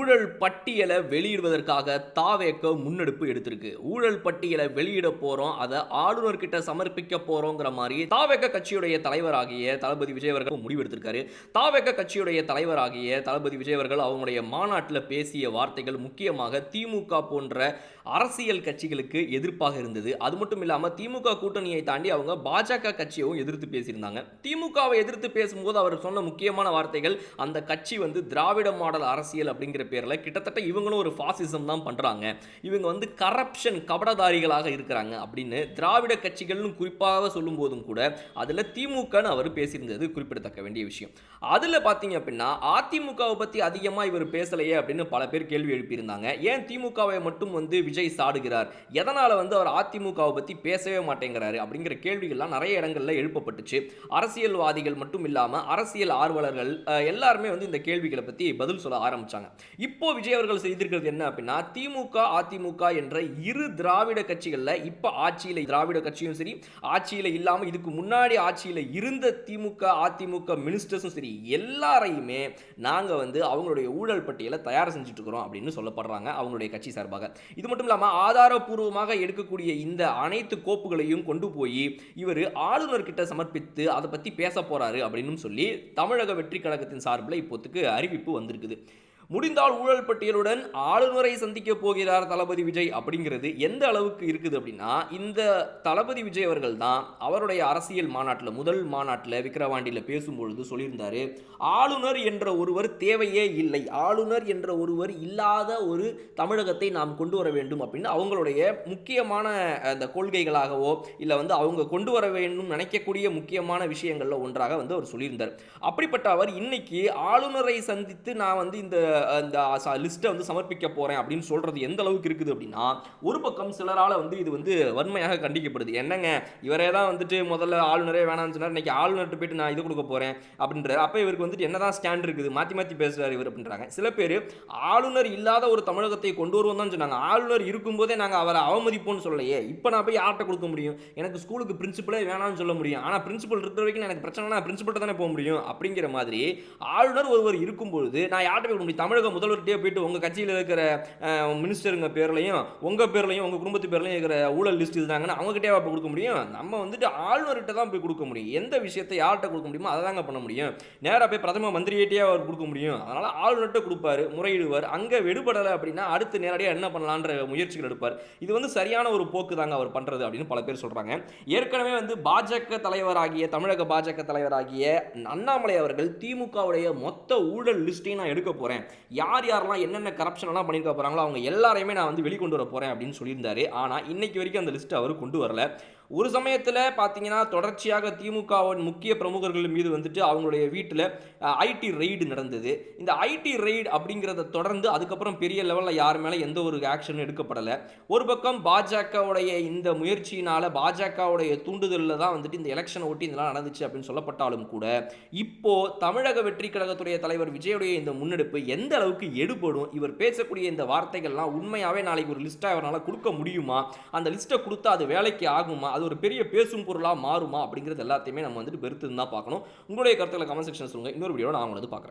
ஊழல் பட்டியலை வெளியிடுவதற்காக தாவேக்க முன்னெடுப்பு எடுத்திருக்கு. ஊழல் பட்டியலை வெளியிட போறோம் அதை ஆளுநர்கிட்ட சமர்ப்பிக்க போறோங்கிற மாதிரி தாவேக்க கட்சியுடைய தலைவராகிய தளபதி விஜய் அவர்கள் முடிவெடுத்திருக்காரு தாவேக்க கட்சியுடைய தலைவராகிய தளபதி விஜய் அவர்கள் அவங்களுடைய மாநாட்டில் பேசிய வார்த்தைகள் முக்கியமாக திமுக போன்ற அரசியல் கட்சிகளுக்கு எதிர்ப்பாக இருந்தது. அது மட்டும் இல்லாமல் திமுக கூட்டணியை தாண்டி அவங்க பாஜக கட்சியவும் எதிர்த்து பேசியிருந்தாங்க. திமுகவை எதிர்த்து பேசும்போது அவர் சொன்ன முக்கியமான வார்த்தைகள் அந்த கட்சி வந்து திராவிட மாடல் அரசியல் அப்படிங்கிற பேரில் கிட்டத்தட்ட இவங்களும் ஒரு ஃபாசிசம் தான் பண்ணுறாங்க இவங்க வந்து கரப்ஷன் கபடதாரிகளாக இருக்கிறாங்க அப்படின்னு திராவிட கட்சிகள்னு குறிப்பாக சொல்லும் போதும் கூட அதில் திமுகன்னு அவர் பேசியிருந்தது குறிப்பிடத்தக்க வேண்டிய விஷயம். அதில் பார்த்தீங்க அப்படின்னா அதிமுகவை பற்றி அதிகமாக இவர் பேசலையே அப்படின்னு பல பேர் கேள்வி எழுப்பியிருந்தாங்க. ஏன் திமுகவை மட்டும் வந்து விஜய் சாடுகிறார்? எதனால் வந்து அவர் அதிமுகவை பற்றி பேசவே மாட்டேங்கிறாரு? அப்படிங்கிற கேள்விகள்லாம் நிறைய இடங்களில் எழுப்பப்பட்டுச்சு. அரசியல்வாதிகள் மட்டும் இல்லாமல் அரசியல் ஆர்வலர்கள் எல்லாருமே வந்து இந்த கேள்விகளை பற்றி பதில் சொல்ல ஆரம்பித்தாங்க இப்போ விஜய் அவர்கள் செய்திருக்கிறது என்ன அப்படின்னா திமுக அதிமுக என்ற இரு திராவிட கட்சிகளில் இப்போ ஆட்சியில் திராவிட கட்சியும் சரி ஆட்சியில் இல்லாமல் இதுக்கு முன்னாடி ஆட்சியில் இருந்த திமுக அதிமுக மினிஸ்டர்ஸும் சரி எல்லாரையுமே நாங்கள் வந்து அவங்களுடைய ஊழல் பட்டியலை தயார் செஞ்சுட்டு இருக்கிறோம் அப்படின்னு சொல்லப்படுறாங்க அவங்களுடைய கட்சி சார்பாக. இது மட்டும் இல்லாமல் ஆதாரபூர்வமாக எடுக்கக்கூடிய இந்த அனைத்து கோப்புகளையும் கொண்டு போய் இவர் ஆளுநர்கிட்ட சமர்ப்பித்து அதை பற்றி பேச போகிறாரு அப்படின்னு சொல்லி தமிழக வெற்றி கழகத்தின் சார்பில் இப்போத்துக்கு அறிவிப்பு வந்திருக்குது. முடிந்தால் ஊழல் பட்டியலுடன் ஆளுநரை சந்திக்க போகிறார் தளபதி விஜய் அப்படிங்கிறது எந்த அளவுக்கு இருக்குது அப்படின்னா இந்த தளபதி விஜய் அவர்கள் தான் அவருடைய அரசியல் மாநாட்டில் முதல் மாநாட்டில் விக்கிரவாண்டியில் பேசும்பொழுது சொல்லியிருந்தார் ஆளுநர் என்ற ஒருவர் தேவையே இல்லை. ஆளுநர் என்ற ஒருவர் இல்லாத ஒரு தமிழகத்தை நாம் கொண்டு வர வேண்டும் அப்படின்னு அவங்களுடைய முக்கியமான அந்த கொள்கைகளாகவோ இல்லை வந்து அவங்க கொண்டு வர வேண்டும் நினைக்கக்கூடிய முக்கியமான விஷயங்களில் ஒன்றாக வந்து அவர் சொல்லியிருந்தார். அப்படிப்பட்ட அவர் இன்னைக்கு ஆளுநரை சந்தித்து நான் வந்து இந்த அந்த லிஸ்ட்டை வந்து சமர்ப்பிக்க போகிறேன் அப்படின்னு சொல்கிறது எந்த அளவுக்கு இருக்குது அப்படின்னா ஒரு பக்கம் சிலரால் வந்து இது வந்து வன்மையாக கண்டிக்கப்படுது. என்னங்க? இவரே தான் வந்துட்டு முதல்ல ஆளுநரே வேணாம்னு சொன்னார். இன்றைக்கி ஆளுநர்கிட்ட போயிட்டு நான் இது கொடுக்க போகிறேன் அப்படின்றாரு. அப்போ இவருக்கு வந்துட்டு என்ன தான் ஸ்டாண்ட் இருக்குது? மாற்றி மாற்றி பேசுகிறார் இவர் அப்படின்றாங்க. சில பேர் ஆளுநர் இல்லாத ஒரு தமிழகத்தை கொண்டு வருவோம் தான் சொன்னாங்க. ஆளுநர் இருக்கும்போதே நாங்கள் அவரை அவமதிப்போம்னு சொல்லலையே. இப்போ நான் போய் யார்கிட்ட கொடுக்க முடியும்? எனக்கு ஸ்கூலுக்கு பிரின்சிபலே வேணாம்னு சொல்ல முடியும். ஆனால் பிரின்சிபல் இருக்கிற வரைக்கும் எனக்கு பிரச்சனை நான் பிரின்சிபல்கிட்ட தானே போக முடியும்? அப்படிங்கிற மாதிரி ஆளுநர் ஒருவர் இருக்கும்பொழுது நான் யார்கிட்ட போய் முடியும்? தமிழக முதல்வர்கிட்டயே போயிட்டு உங்கள் கட்சியில் இருக்கிற மினிஸ்டருங்க பேர்லையும் உங்கள் பேர்லையும் உங்கள் குடும்பத்து பேர்லையும் இருக்கிற ஊழல் லிஸ்ட் இதுதாங்கன்னு அவங்ககிட்டயே போய் கொடுக்க முடியும்? நம்ம வந்துட்டு ஆளுநர்கிட்ட தான் போய் கொடுக்க முடியும். எந்த விஷயத்தை யார்கிட்ட கொடுக்க முடியுமோ அதை தாங்க பண்ண முடியும். நேராக போய் பிரதம மந்திரியிட்டே அவர் கொடுக்க முடியும். அதனால் ஆளுநர்கிட்ட கொடுப்பாரு முறையிடுவார். அங்கே விடுபடலை அப்படின்னா அடுத்து நேரடியாக என்ன பண்ணலான்ற முயற்சிகள் எடுப்பார். இது வந்து சரியான ஒரு போக்கு தாங்க அவர் பண்ணுறது அப்படின்னு பல பேர் சொல்கிறாங்க ஏற்கனவே வந்து பாஜக தலைவராகிய தமிழக பாஜக தலைவராகிய அண்ணாமலை அவர்கள் திமுகவுடைய மொத்த ஊழல் லிஸ்ட்டையும் நான் எடுக்க போகிறேன் யார் யாரெல்லாம் என்னென்ன கரப்ஷன் எல்லாம் பண்ணியிருக்க போகிறாங்களோ அவங்க எல்லாரையுமே நான் வந்து வெளிக்கொண்டு வர போகிறேன் அப்படின்னு சொல்லியிருந்தாரு. ஆனால் இன்னைக்கு வரைக்கும் அந்த லிஸ்ட்டை அவர் கொண்டு வரல. ஒரு சமயத்தில் பார்த்தீங்கன்னா தொடர்ச்சியாக திமுகவின் முக்கிய பிரமுகர்கள் மீது வந்துட்டு அவங்களுடைய வீட்டில் ஐடி ரெய்டு நடந்தது. இந்த ஐடி ரெய்டு அப்படிங்கிறத தொடர்ந்து அதுக்கப்புறம் பெரிய லெவலில் யார் மேலே எந்த ஒரு ஆக்ஷனும் எடுக்கப்படலை. ஒரு பக்கம் பாஜகவுடைய இந்த முயற்சியினால் பாஜகவுடைய தூண்டுதலில் தான் வந்துட்டு இந்த எலெக்ஷனை ஒட்டி இதெல்லாம் நடந்துச்சு அப்படின்னு சொல்லப்பட்டாலும் கூட இப்போது தமிழக வெற்றி கழகத்துடைய தலைவர் விஜயுடைய இந்த முன்னெடுப்பு எந்த அளவுக்கு எடுபடும்? இவர் பேசக்கூடிய இந்த வார்த்தைகள்லாம் உண்மையாகவே நாளைக்கு ஒரு லிஸ்ட்டாக இவரால் கொடுக்க முடியுமா? அந்த லிஸ்ட்டை கொடுத்தா அது வேலைக்கு ஆகுமா? அது ஒரு பெரிய பேசும் பொருளாக மாறுமா அப்படிங்கிறது எல்லாத்தையுமே நம்ம வந்துட்டு பெருத்து தான் பார்க்கணும். உங்களுடைய கருத்துக்களை கமெண்ட் செக்ஷன் சொல்லுங்கள் இன்னொரு வீடியோ நான் வந்து பார்க்குறேன்.